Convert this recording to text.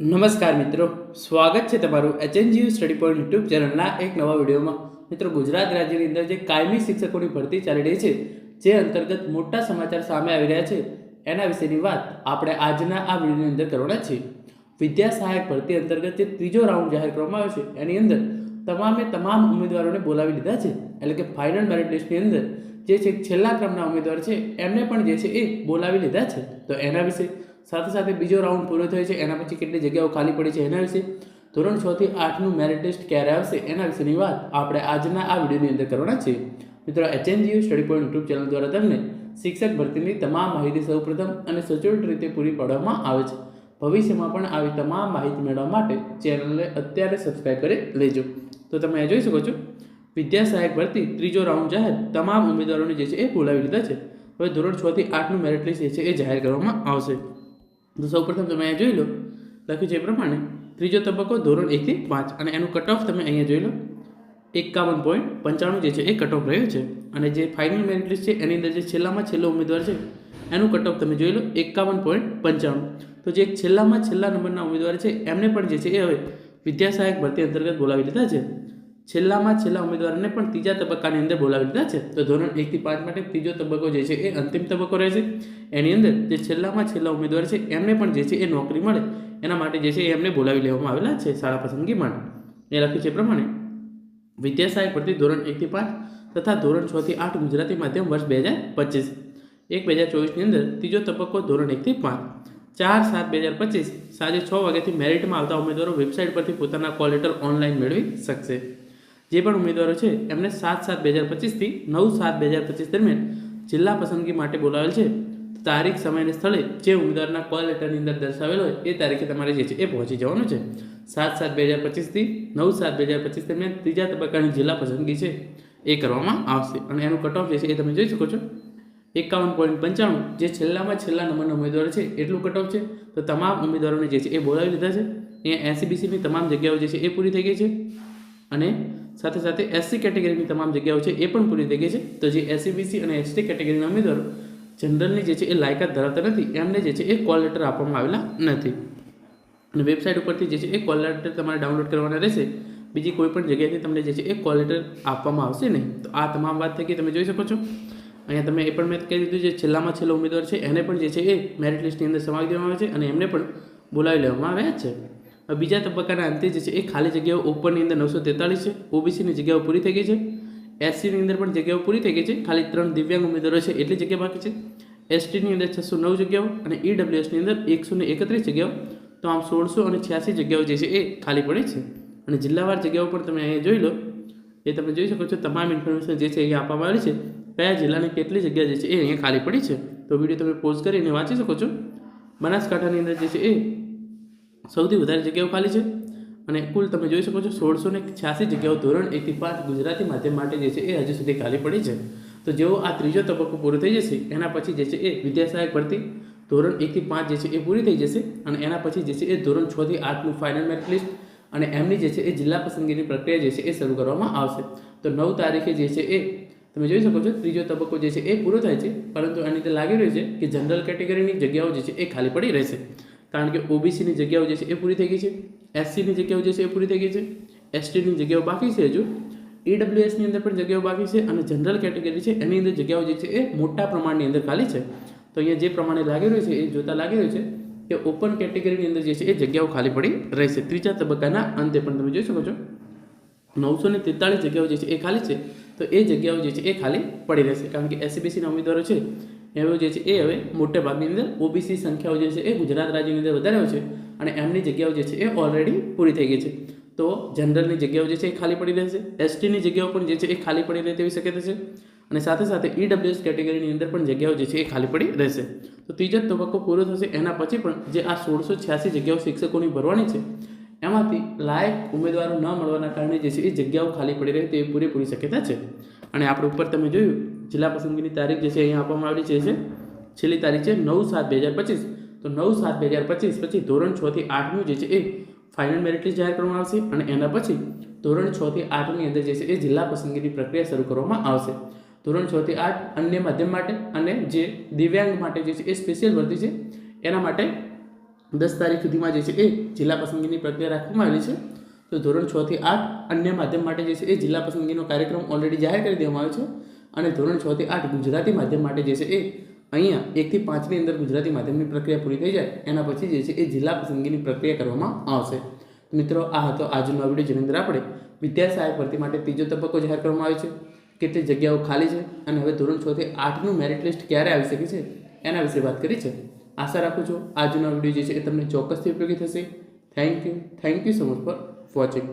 નમસ્કાર મિત્રો, સ્વાગત છે તમારું એચએનજીયુ સ્ટડી પોઈન્ટ યુટ્યુબ ચેનલના એક નવા વિડીયોમાં. મિત્રો, ગુજરાત રાજ્યની અંદર જે કાયમી શિક્ષકોની ભરતી ચાલી રહી છે, જે અંતર્ગત મોટા સમાચાર સામે આવી રહ્યા છે, એના વિશેની વાત આપણે આજના આ વિડીયોની અંદર કરવાના છીએ. વિદ્યા સહાયક ભરતી અંતર્ગત જે ત્રીજો રાઉન્ડ જાહેર કરવામાં આવ્યો છે, એની અંદર તમામે તમામ ઉમેદવારોને બોલાવી લીધા છે. એટલે કે ફાઇનલ મેરિટ લિસ્ટની અંદર જે છે, છેલ્લા ક્રમના ઉમેદવાર છે, એમને પણ જે છે એ બોલાવી લીધા છે. તો એના વિશે સાથે સાથે બીજો રાઉન્ડ પૂરો થયો છે. એના પછી કેટલી જગ્યાઓ ખાલી પડી છે એના વિશે ધોરણ છ થી આઠનું મેરિટ લિસ્ટ ક્યારે આવશે એના વિશેની વાત આપણે આજના આ વિડીયોની અંદર કરવાના છીએ મિત્રો HNGU study point YouTube channel દ્વારા તમને શિક્ષક ભરતીની તમામ માહિતી સૌપ્રથમ અને સચોટ રીતે પૂરી પાડવામાં આવે છે. ભવિષ્યમાં પણ આવી તમામ માહિતી મેળવવા માટે ચેનલને અત્યારે સબસ્ક્રાઈબ કરી લેજો. તો તમે એ જોઈ શકો છો, વિદ્યા સહાયક ભરતી ત્રીજો રાઉન્ડ જાહેર તમામ ઉમેદવારોને જે છે એ બોલાવી લીધા છે. હવે ધોરણ છ થી આઠનું મેરિટ લિસ્ટ જે છે એ જાહેર કરવામાં આવશે. તો સૌપ્રથમ તમે અહીંયા જોઈ લો. લખ્યું છે એ પ્રમાણે ત્રીજો તબક્કો ધોરણ એકથી પાંચ અને એનું કટ ઓફ તમે અહીંયા જોઈ લો. એકાવન પોઈન્ટ પંચાણું જે છે એ કટ ઓફ રહ્યો છે. અને જે ફાઇનલ મેરિટ લિસ્ટ છે એની અંદર જે છેલ્લામાં છેલ્લો ઉમેદવાર છે, એનું કટ ઓફ તમે જોઈ લો, એકાવન પોઈન્ટ પંચાણું. તો જે છેલ્લામાં છેલ્લા નંબરના ઉમેદવાર છે, એમને પણ જે છે એ હવે વિદ્યાસહાયક ભરતી અંતર્ગત બોલાવી લીધા છે. છેલ્લામાં છેલ્લા ઉમેદવારને પણ ત્રીજા તબક્કાની અંદર બોલાવી દીધા છે. તો ધોરણ એકથી પાંચ માટે ત્રીજો તબક્કો જે છે એ અંતિમ તબક્કો રહેશે. એની અંદર જે છેલ્લામાં છેલ્લા ઉમેદવાર છે, એમને પણ જે છે એ નોકરી મળે. એના માટે જે છે એ એમને બોલાવી લેવામાં આવેલા છે શાળા પસંદગી માટે. એ લખ્યું છે પ્રમાણે વિદ્યા પરથી ધોરણ એકથી પાંચ તથા ધોરણ છ થી આઠ ગુજરાતી માધ્યમ વર્ષ બે હજાર પચીસ. એક બે હજાર ચોવીસની અંદર ત્રીજો તબક્કો ધોરણ એકથી પાંચ. ચાર સાત બે હજાર પચીસ. સાંજે છ વાગ્યાથી મેરિટમાં આવતા ઉમેદવારો વેબસાઇટ પરથી પોતાના કોલ લેટર ઓનલાઈન મેળવી શકશે. જે પણ ઉમેદવારો છે, એમને સાત સાત બે હજાર પચીસથી નવ સાત બે હજાર પચીસ દરમિયાન જિલ્લા પસંદગી માટે બોલાવેલ છે. તારીખ, સમય અને સ્થળે જે ઉમેદવારના કોલ લેટરની અંદર દર્શાવેલ હોય, એ તારીખે તમારે જે છે એ પહોંચી જવાનું છે. સાત સાત બે હજાર પચીસથી નવ સાત બે હજાર પચીસ દરમિયાન ત્રીજા તબક્કાની જિલ્લા પસંદગી છે, એ કરવામાં આવશે. અને એનું કટ ઓફ જે છે એ તમે જોઈ શકો છો. એકાવન પોઈન્ટ પંચાણું, જે છેલ્લામાં છેલ્લા નંબરના ઉમેદવારો છે, એટલું કટ ઓફ છે. તો તમામ ઉમેદવારોને જે છે એ બોલાવી લીધા છે. અહીંયા એસીબીસીની તમામ જગ્યાઓ જે છે એ પૂરી થઈ ગઈ છે. અને સાથે સાથે એસસી કેટેગરીની તમામ જગ્યાઓ છે એ પણ પૂરી થઈ ગઈ છે. તો જે એસસીબીસી અને એસટી કેટેગરીના ઉમેદવારો જનરલની જે છે એ લાયકાત ધરાવતા નથી, એમને જે છે એ કોલ લેટર આપવામાં આવેલા નથી. અને વેબસાઇટ ઉપરથી જે છે એ કોલ લેટર તમારે ડાઉનલોડ કરવાના રહેશે. બીજી કોઈ પણ જગ્યાએથી તમને જે છે એ કોલ લેટર આપવામાં આવશે નહીં. તો આ તમામ વાત થઈ ગઈ, તમે જોઈ શકો છો. અહીંયા તમે એ પણ મેં કહી દીધું જે છેલ્લામાં છેલ્લો ઉમેદવાર છે, એને પણ જે છે એ મેરિટ લિસ્ટની અંદર સમાવી દેવામાં આવે છે અને એમને પણ બોલાવી લેવામાં આવ્યા છે. બીજા તબક્કાના અંતે જે છે એ ખાલી જગ્યાઓ ઓપનની અંદર નવસો તેતાલીસ છે. ઓબીસીની જગ્યાઓ પૂરી થઈ ગઈ છે. એસસીની અંદર પણ જગ્યાઓ પૂરી થઈ ગઈ છે. ખાલી ત્રણ દિવ્યાંગ ઉમેદવારો છે એટલી જગ્યા બાકી છે. એસટીની અંદર છસો નવ જગ્યાઓ અને ઈડબ્લ્યુએસની અંદર એકસો ને એકત્રીસ જગ્યાઓ. તો આમ સોળસો અને છ્યાસી જગ્યાઓ જે છે એ ખાલી પડી છે. અને જિલ્લાવાર જગ્યાઓ પણ તમે અહીંયા જોઈ લો. એ તમે જોઈ શકો છો. તમામ ઇન્ફોર્મેશન જે છે અહીંયા આપવામાં આવી છે. કયા જિલ્લાની કેટલી જગ્યા જે છે એ અહીંયા ખાલી પડી છે. તો વીડિયો તમે પોઝ કરીને વાંચી શકો છો. બનાસકાંઠાની અંદર જે છે એ સૌથી વધારે જગ્યાઓ ખાલી છે? અને કુલ તમે જોઈ શકો છો સોળસો ને છ્યાસી જગ્યાઓ ધોરણ એકથી પાંચ ગુજરાતી માધ્યમ માટે જે છે એ હજુ સુધી ખાલી પડી છે. તો જેવો આ ત્રીજો તબક્કો પૂરો થઈ જશે, એના પછી જે છે એ વિદ્યાસહાયક ભરતી, ધોરણ એકથી પાંચ જે છે એ પૂરી થઈ જશે અને એના પછી જે છે એ ધોરણ છથી આઠનું ફાઇનલ મેરિટ લિસ્ટ અને એમની જે છે એ જિલ્લા પસંદગીની પ્રક્રિયા જે છે એ શરૂ કરવામાં આવશે. તો નવ તારીખે જે છે એ તમે જોઈ શકો છો ત્રીજો તબક્કો જે છે એ પૂરો થાય છે, પરંતુ એની રીતે લાગી રહ્યું છે કે જનરલ કેટેગરીની જગ્યાઓ જે છે એ ખાલી પડી રહેશે. કારણ કે ઓબીસીની જગ્યાઓ જે છે એ પૂરી થઈ ગઈ છે એસસીની જગ્યાઓ જે છે એ પૂરી થઈ ગઈ છે એસટીની જગ્યાઓ બાકી છે હજુ. ઈડબ્લ્યુએસની અંદર પણ જગ્યાઓ બાકી છે અને જનરલ કેટેગરી છે એની અંદર જગ્યાઓ જે છે એ મોટા પ્રમાણની અંદર ખાલી છે. તો અહીંયા જે પ્રમાણે લાગી રહ્યું છે એ જોતા લાગી રહ્યું છે કે ઓપન કેટેગરીની અંદર જે છે એ જગ્યાઓ ખાલી પડી રહેશે. ત્રીજા તબક્કાના અંતે પણ તમે જોઈ શકો છો. નવસો ને તેતાળીસ જગ્યાઓ જે છે એ ખાલી છે, તો એ જગ્યાઓ જે છે એ ખાલી પડી રહેશે. કારણ કે એસસીબીસીના ઉમેદવારો છે એવો જે છે એ હવે મોટે ભાગની અંદર ઓબીસી સંખ્યાઓ જે છે એ ગુજરાત રાજ્યની અંદર વધારે છે અને એમની જગ્યાઓ જે છે એ ઓલરેડી પૂરી થઈ ગઈ છે. તો જનરલની જગ્યાઓ જે છે એ ખાલી પડી રહેશે એસટીની જગ્યાઓ પણ જે છે એ ખાલી પડી રહે તેવી શક્યતા છે અને સાથે સાથે ઈડબ્લ્યુએસ કેટેગરીની અંદર પણ જગ્યાઓ જે છે એ ખાલી પડી રહેશે. તો ત્રીજો તબક્કો પૂરો થશે એના પછી પણ જે આ સોળસો છ્યાસી જગ્યાઓ શિક્ષકોની ભરવાની છે એમાંથી લાયક ઉમેદવારો ન મળવાના કારણે જે છે એ જગ્યાઓ ખાલી પડી રહે તેવી પૂરેપૂરી શક્યતા છે. અને આપણે ઉપર તમે જોયું, જિલ્લા પસંદગીની તારીખ જે છે અહીંયા આપવામાં આવેલી છે છે છેલ્લી તારીખ છે નવ સાત બે હજાર પચીસ. તો નવ સાત બે હજાર પચીસ પછી ધોરણ છથી આઠનું જે છે એ ફાઇનલ મેરિટ લિસ્ટ જાહેર કરવામાં આવશે અને એના પછી ધોરણ છથી આઠની અંદર જે છે એ જિલ્લા પસંદગીની પ્રક્રિયા શરૂ કરવામાં આવશે. ધોરણ છથી આઠ અન્ય માધ્યમ માટે અને જે દિવ્યાંગ માટે જે છે એ સ્પેશિયલ ભરતી છે, એના માટે દસ તારીખ સુધીમાં જે છે. એ જિલ્લા પસંદગીની પ્રક્રિયા રાખવામાં આવેલી છે. તો ધોરણ છ થી આઠ અન્ય માધ્યમ માટે જે છે, એ જિલ્લા પસંદગીનો કાર્યક્રમ ઓલરેડી જાહેર કરી દેવામાં આવ્યો છે. અને ધોરણ છ થી આઠ ગુજરાતી માધ્યમ માટે જે છે, એ અહીંયા એકથી પાંચની અંદર ગુજરાતી માધ્યમની પ્રક્રિયા પૂરી થઈ જાય. એના પછી જે છે, એ જિલ્લા પસંદગીની પ્રક્રિયા કરવામાં આવશે. મિત્રો, આ હતો આજનો આ વીડિયો. જેની અંદર આપણે વિદ્યા સહાયક ભરતી માટે ત્રીજો તબક્કો જાહેર કરવામાં આવ્યો છે. કેટલી જગ્યાઓ ખાલી છે અને હવે ધોરણ છ થી આઠનું મેરિટ લિસ્ટ ક્યારે આવી શકે છે? એના વિશે વાત કરી છે. આશા રાખું છું આજનો વીડિયો જે છે એ તમને ચોક્કસથી ઉપયોગી થશે. Thank you thank you so much for watching